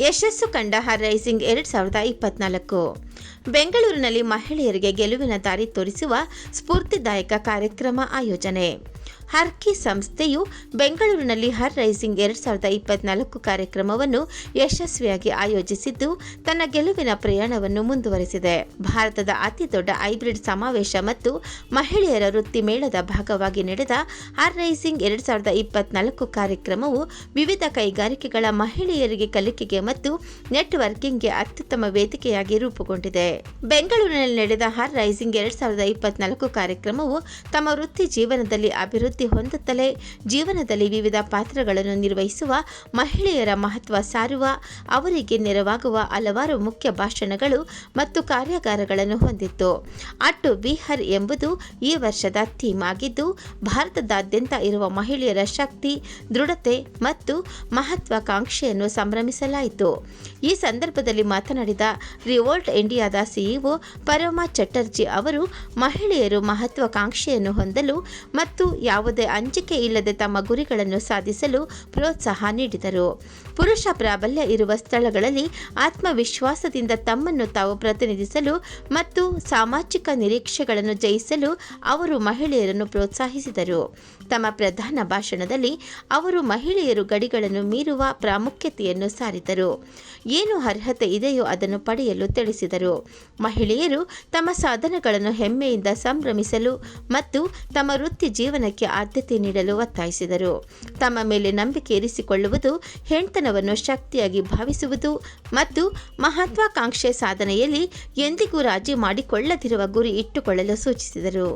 ಯಶಸ್ಸು ಕಂಡ ಹರ್ ರೈಸಿಂಗ್ ಎರಡ್ ಸಾವಿರದ ಇಪ್ಪತ್ನಾಲ್ಕು. ಬೆಂಗಳೂರಿನಲ್ಲಿ ಮಹಿಳೆಯರಿಗೆ ಗೆಲುವಿನ ದಾರಿ ತೋರಿಸುವ ಸ್ಫೂರ್ತಿದಾಯಕ ಕಾರ್ಯಕ್ರಮ ಆಯೋಜನೆ. ಹರ್ಕಿ ಸಂಸ್ಥೆಯು ಬೆಂಗಳೂರಿನಲ್ಲಿ ಹರ್ ರೈಸಿಂಗ್ ಎರಡು ಸಾವಿರದ ಇಪ್ಪತ್ನಾಲ್ಕು ಕಾರ್ಯಕ್ರಮವನ್ನು ಯಶಸ್ವಿಯಾಗಿ ಆಯೋಜಿಸಿದ್ದು, ತನ್ನ ಗೆಲುವಿನ ಪ್ರಯಾಣವನ್ನು ಮುಂದುವರೆಸಿದೆ. ಭಾರತದ ಅತಿ ದೊಡ್ಡ ಹೈಬ್ರಿಡ್ ಸಮಾವೇಶ ಮತ್ತು ಮಹಿಳೆಯರ ವೃತ್ತಿ ಮೇಳದ ಭಾಗವಾಗಿ ನಡೆದ ಹರ್ ರೈಸಿಂಗ್ ಎರಡ್ ಸಾವಿರದ ಇಪ್ಪತ್ನಾಲ್ಕು ಕಾರ್ಯಕ್ರಮವು ವಿವಿಧ ಕೈಗಾರಿಕೆಗಳ ಮಹಿಳೆಯರಿಗೆ ಕಲಿಕೆಗೆ ಮತ್ತು ನೆಟ್ವರ್ಕಿಂಗ್ಗೆ ಅತ್ಯುತ್ತಮ ವೇದಿಕೆಯಾಗಿ ರೂಪುಗೊಂಡಿದೆ. ಬೆಂಗಳೂರಿನಲ್ಲಿ ನಡೆದ ಹರ್ ರೈಸಿಂಗ್ ಎರಡ್ ಸಾವಿರದ ಇಪ್ಪತ್ನಾಲ್ಕು ಕಾರ್ಯಕ್ರಮವು ತಮ್ಮ ವೃತ್ತಿ ಜೀವನದಲ್ಲಿ ಅಭಿವೃದ್ಧಿ ಹೊಂದುತ್ತಲೇ ಜೀವನದಲ್ಲಿ ವಿವಿಧ ಪಾತ್ರಗಳನ್ನು ನಿರ್ವಹಿಸುವ, ಮಹಿಳೆಯರ ಮಹತ್ವ ಸಾರುವ, ಅವರಿಗೆ ನೆರವಾಗುವ ಹಲವಾರು ಮುಖ್ಯ ಭಾಷಣಗಳು ಮತ್ತು ಕಾರ್ಯಾಗಾರಗಳನ್ನು ಹೊಂದಿತ್ತು. ಅಟ್ಟು ಬಿಹರ್ ಎಂಬುದು ಈ ವರ್ಷದ ಥೀಮ್ ಆಗಿದ್ದು, ಭಾರತದಾದ್ಯಂತ ಇರುವ ಮಹಿಳೆಯರ ಶಕ್ತಿ, ದೃಢತೆ ಮತ್ತು ಮಹತ್ವಾಕಾಂಕ್ಷೆಯನ್ನು ಸಂಭ್ರಮಿಸಲಾಯಿತು. ಈ ಸಂದರ್ಭದಲ್ಲಿ ಮಾತನಾಡಿದ ರಿವೋಲ್ಟ್ ಇಂಡಿಯಾದ ಸಿಇಒ ಪರಮ ಚಟರ್ಜಿ ಅವರು, ಮಹಿಳೆಯರು ಮಹತ್ವಾಕಾಂಕ್ಷೆಯನ್ನು ಹೊಂದಲು ಮತ್ತು ಯಾವುದೇ ಅಂಜಿಕೆ ಇಲ್ಲದೆ ತಮ್ಮ ಗುರಿಗಳನ್ನು ಸಾಧಿಸಲು ಪ್ರೋತ್ಸಾಹ ನೀಡಿದರು. ಪುರುಷ ಪ್ರಾಬಲ್ಯ ಇರುವ ಸ್ಥಳಗಳಲ್ಲಿ ಆತ್ಮವಿಶ್ವಾಸದಿಂದ ತಮ್ಮನ್ನು ತಾವು ಪ್ರತಿನಿಧಿಸಲು ಮತ್ತು ಸಾಮಾಜಿಕ ನಿರೀಕ್ಷೆಗಳನ್ನು ಜಯಿಸಲು ಅವರು ಮಹಿಳೆಯರನ್ನು ಪ್ರೋತ್ಸಾಹಿಸಿದರು. ತಮ್ಮ ಪ್ರಧಾನ ಭಾಷಣದಲ್ಲಿ ಅವರು ಮಹಿಳೆಯರು ಗಡಿಗಳನ್ನು ಮೀರುವ ಪ್ರಾಮುಖ್ಯತೆಯನ್ನು ಸಾರಿದರು. ಏನು ಅರ್ಹತೆ ಇದೆಯೋ ಅದನ್ನು ಪಡೆಯಲು ತಿಳಿಸಿದರು. ಮಹಿಳೆಯರು ತಮ್ಮ ಸಾಧನಗಳನ್ನು ಹೆಮ್ಮೆಯಿಂದ ಸಂಭ್ರಮಿಸಲು ಮತ್ತು ತಮ್ಮ ವೃತ್ತಿ ಜೀವನಕ್ಕೆ ಆದ್ಯತೆ ನೀಡಲು ಒತ್ತಾಯಿಸಿದರು. ತಮ್ಮ ಮೇಲೆ ನಂಬಿಕೆ ಇರಿಸಿಕೊಳ್ಳುವುದು ಹೆಣ್ತನವನ್ನು ಶಕ್ತಿಯಾಗಿ ಭಾವಿಸುವುದು ಮತ್ತು ಮಹತ್ವಾಕಾಂಕ್ಷೆ ಸಾಧನೆಯಲ್ಲಿ ಎಂದಿಗೂ ರಾಜಿ ಮಾಡಿಕೊಳ್ಳದಿರುವ ಗುರಿ ಇಟ್ಟುಕೊಳ್ಳಲು ಸೂಚಿಸಿದರು.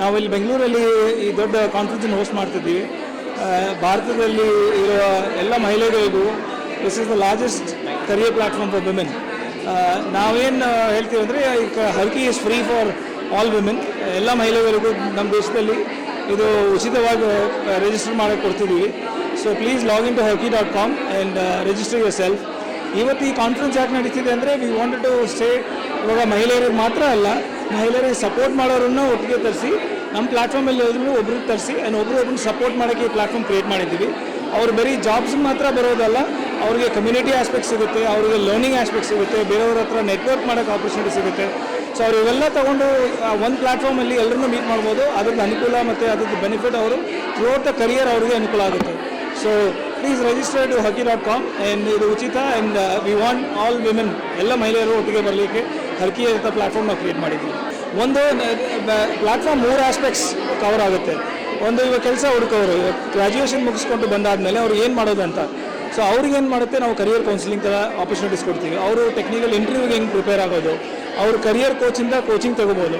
ನಾವು ಇಲ್ಲಿ ಬೆಂಗಳೂರಲ್ಲಿ ಈ ದೊಡ್ಡ ಕಾನ್ಫರೆನ್ಸನ್ನು ಹೋಸ್ಟ್ ಮಾಡ್ತಿದ್ದೀವಿ. ಭಾರತದಲ್ಲಿ ಇರುವ ಎಲ್ಲ ಮಹಿಳೆಯರಿಗೂ this is the largest career platform for women ನಾವೇನು ಹೇಳ್ತೀವಿ ಅಂದರೆ, ಈಗ Herkey is free for all women ಎಲ್ಲ ಮಹಿಳೆಯರಿಗೂ ನಮ್ಮ ದೇಶದಲ್ಲಿ ಇದು ಉಚಿತವಾಗಿ ರಿಜಿಸ್ಟರ್ ಮಾಡೋಕ್ಕೆ ಕೊಡ್ತಿದ್ದೀವಿ. So please login to Herkey dot com and register yourself ಇವತ್ತು ಈ ಕಾನ್ಫರೆನ್ಸ್ ಯಾಕೆ ನಡೀತಿದೆ ಅಂದರೆ ವಿ ವಾಂಟೆಡ್ ಟು ಸ್ಟೇ ಇವಾಗ ಮಹಿಳೆಯರಿಗೆ ಮಾತ್ರ ಅಲ್ಲ, ಮಹಿಳೆಯರಿಗೆ ಸಪೋರ್ಟ್ ಮಾಡೋರನ್ನ ಒಟ್ಟಿಗೆ ತರಿಸಿ, ನಮ್ಮ ಪ್ಲಾಟ್ಫಾರ್ಮಲ್ಲಿ ಹೋದ್ರೂ ಒಬ್ರಿಗೆ ತರಿಸಿ ಆ್ಯಂಡ್ ಒಬ್ರು ಒಬ್ರು ಸಪೋರ್ಟ್ ಮಾಡೋಕ್ಕೆ ಈ ಪ್ಲಾಟ್ಫಾರ್ಮ್ ಕ್ರಿಯೇಟ್ ಮಾಡಿದ್ದೀವಿ. ಅವ್ರು ಬರೀ ಜಾಬ್ಸ್ ಮಾತ್ರ ಬರೋದಲ್ಲ, ಅವ್ರಿಗೆ ಕಮ್ಯುನಿಟಿ ಆಸ್ಪೆಕ್ಟ್ ಸಿಗುತ್ತೆ, ಅವ್ರಿಗೆ ಲರ್ನಿಂಗ್ ಆಸ್ಪೆಕ್ಟ್ ಸಿಗುತ್ತೆ, ಬೇರೆಯವ್ರ ಹತ್ರ ನೆಟ್ವರ್ಕ್ ಮಾಡೋಕ್ಕೆ ಆಪರ್ಚುನಿಟಿ ಸಿಗುತ್ತೆ. ಸೊ ಅವರು ಇವೆಲ್ಲ ತೊಗೊಂಡು ಒಂದು ಪ್ಲಾಟ್ಫಾರ್ಮಲ್ಲಿ ಎಲ್ಲರನ್ನೂ ಮೀಟ್ ಮಾಡ್ಬೋದು. ಅದ್ರದ್ದು ಅನುಕೂಲ ಮತ್ತು ಅದ್ರದ್ದು ಬೆನಿಫಿಟ್ ಅವರು ಥ್ರೂಔಟ್ ದ ಕರಿಯರ್ ಅವ್ರಿಗೆ ಅನುಕೂಲ ಆಗುತ್ತೆ. So please register to Herkey dot com and ಇದು ಉಚಿತ and we want all women ಎಲ್ಲ ಮಹಿಳೆಯರು ಒಟ್ಟಿಗೆ ಬರಲಿಕ್ಕೆ ಹರ್ಕಿ ಅಂತ ಪ್ಲಾಟ್ಫಾರ್ಮ್ ನಾವು ಕ್ರಿಯೇಟ್ ಮಾಡಿದ್ದೀವಿ ಒಂದು ಪ್ಲಾಟ್ಫಾರ್ಮ್ ಮೂರು ಆಸ್ಪೆಕ್ಟ್ಸ್ ಕವರ್ ಆಗುತ್ತೆ. ಒಂದು ಇವಾಗ ಕೆಲಸ ಹುಡುಕೋರು ಗ್ರಾಜ್ಯುಯೇಷನ್ ಮುಗಿಸ್ಕೊಂಡು ಬಂದಾದಮೇಲೆ ಅವ್ರು ಏನು ಮಾಡೋದು ಅಂತ. ಸೊ ಅವ್ರಿಗೆ ಏನು ಮಾಡುತ್ತೆ, ನಾವು ಕರಿಯರ್ ಕೌನ್ಸಿಲಿಂಗ್ ಥರ ಆಪರ್ಚುನಿಟೀಸ್ ಕೊಡ್ತೀವಿ. ಅವರು ಟೆಕ್ನಿಕಲ್ ಇಂಟರ್ವ್ಯೂಗೆ ಹೆಂಗೆ ಪ್ರಿಪೇರ್ ಆಗೋದು ಅವ್ರು ಕರಿಯರ್ ಕೋಚಿಂದ ಕೋಚಿಂಗ್ ತಗೋಬೋದು.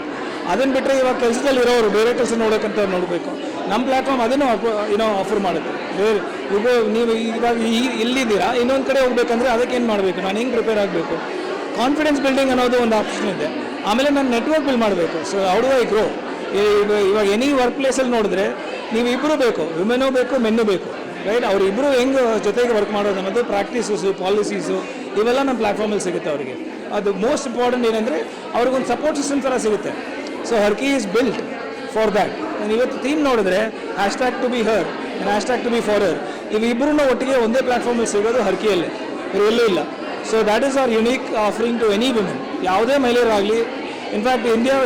ಅದನ್ನು ಬಿಟ್ಟರೆ ಇವಾಗ ಕೆಲಸದಲ್ಲಿ ಇರೋರು ಬೇರೆ ಕೆಲಸ ನೋಡೋಕ್ಕಂತ ನೋಡಬೇಕು. ನಮ್ಮ ಪ್ಲಾಟ್ಫಾರ್ಮ್ ಅದನ್ನು ಏನೋ ಆಫರ್ ಮಾಡುತ್ತೆ. ಬೇರೆ ಈಗ ನೀವು ಇವಾಗ ಈ, ಇಲ್ಲಿದ್ದೀರಾ, ಇನ್ನೊಂದು ಕಡೆ ಹೋಗ್ಬೇಕಂದ್ರೆ ಅದಕ್ಕೆ ಏನು ಮಾಡಬೇಕು? ನಾನು ಹೆಂಗೆ ಪ್ರಿಪೇರ್ ಆಗಬೇಕು? ಕಾನ್ಫಿಡೆನ್ಸ್ ಬಿಲ್ಡಿಂಗ್ ಅನ್ನೋದು ಒಂದು ಆಪ್ಷನ್ ಇದೆ. ಆಮೇಲೆ ನಾನು ನೆಟ್ವರ್ಕ್ ಬಿಲ್ಡ್ ಮಾಡಬೇಕು. So how do I grow ಇವಾಗ ಎನಿ ವರ್ಕ್ ಪ್ಲೇಸಲ್ಲಿ ನೋಡಿದ್ರೆ ನೀವು ಇಬ್ಬರು ಬೇಕು. ವಿಮೆನೂ ಬೇಕು ಮೆನ್ನು ಬೇಕು. ರೈಟ್ ಅವರಿಬ್ಬರು ಹೆಂಗೆ ಜೊತೆಗೆ ವರ್ಕ್ ಮಾಡೋದು ಅನ್ನೋದು ಪ್ರಾಕ್ಟೀಸಸ್ಸು ಪಾಲಿಸೀಸು ಇವೆಲ್ಲ ನಮ್ಮ ಪ್ಲಾಟ್ಫಾರ್ಮಲ್ಲಿ ಸಿಗುತ್ತೆ ಅವರಿಗೆ. ಅದು ಮೋಸ್ಟ್ ಇಂಪಾರ್ಟೆಂಟ್ ಏನಂದರೆ ಅವ್ರಿಗೊಂದು ಸಪೋರ್ಟ್ ಸಿಸ್ಟಮ್ ಥರ ಸಿಗುತ್ತೆ. So Herkey is built for that ಇವತ್ತು ಥೀಮ್ ನೋಡಿದ್ರೆ hash tag to be her hash tag to be for her ಇವಿಬ್ಬರೂ ಒಟ್ಟಿಗೆ ಒಂದೇ ಪ್ಲಾಟ್ಫಾರ್ಮಲ್ಲಿ ಸಿಗೋದು ಹರ್ಕಿಯಲ್ಲೇ ಬೇರೆ ಎಲ್ಲೂ ಇಲ್ಲ. So that is our unique offering to any women ಯಾವುದೇ ಮಹಿಳೆಯರಾಗಲಿ ಇನ್ಫ್ಯಾಕ್ಟ್ ಇಂಡಿಯಾ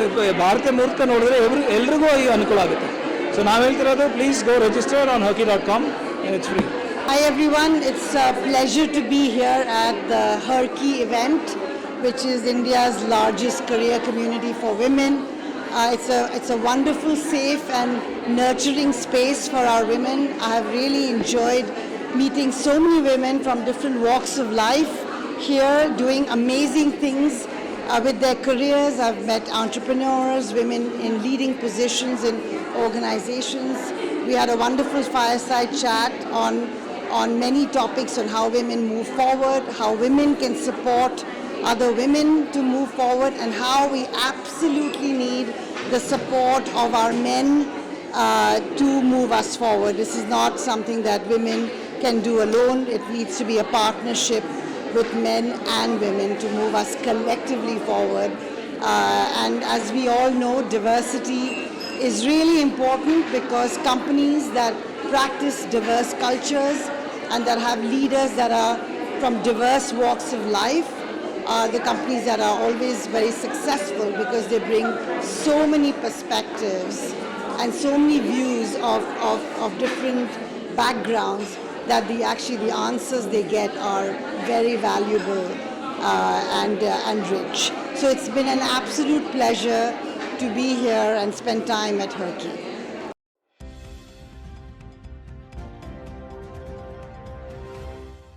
ಭಾರತೀಯ ಮೂರ್ತ ನೋಡಿದ್ರೆ ಎವ್ರಿ ಎಲ್ರಿಗೂ ಈ ಅನುಕೂಲ ಆಗುತ್ತೆ. ಸೊ ನಾವು ಹೇಳ್ತಿರೋದು please go register on Herkey dot com it's free Hi everyone, it's a pleasure to be here at the Herky event, which is India's largest career community for women. Uh, it's, a, it's a wonderful, safe and nurturing space for our women. I have really enjoyed meeting so many women from different walks of life here doing amazing things uh, with their careers. I've met entrepreneurs, women in leading positions in organizations. We had a wonderful fireside chat on, on many topics on how women move forward, how women can support other women to move forward, and how we absolutely need the support of our men uh, to move us forward. This is not something that women can do alone. It needs to be a partnership with men and women to move us collectively forward. Uh, and as we all know, diversity is really important because companies that practice diverse cultures and that have leaders that are from diverse walks of life are the companies that are always very successful because they bring so many perspectives and so many views of, of, of different backgrounds that the actually the answers they get are very valuable uh, and, uh, and rich. So it's been an absolute pleasure to be here and spend time at Herky.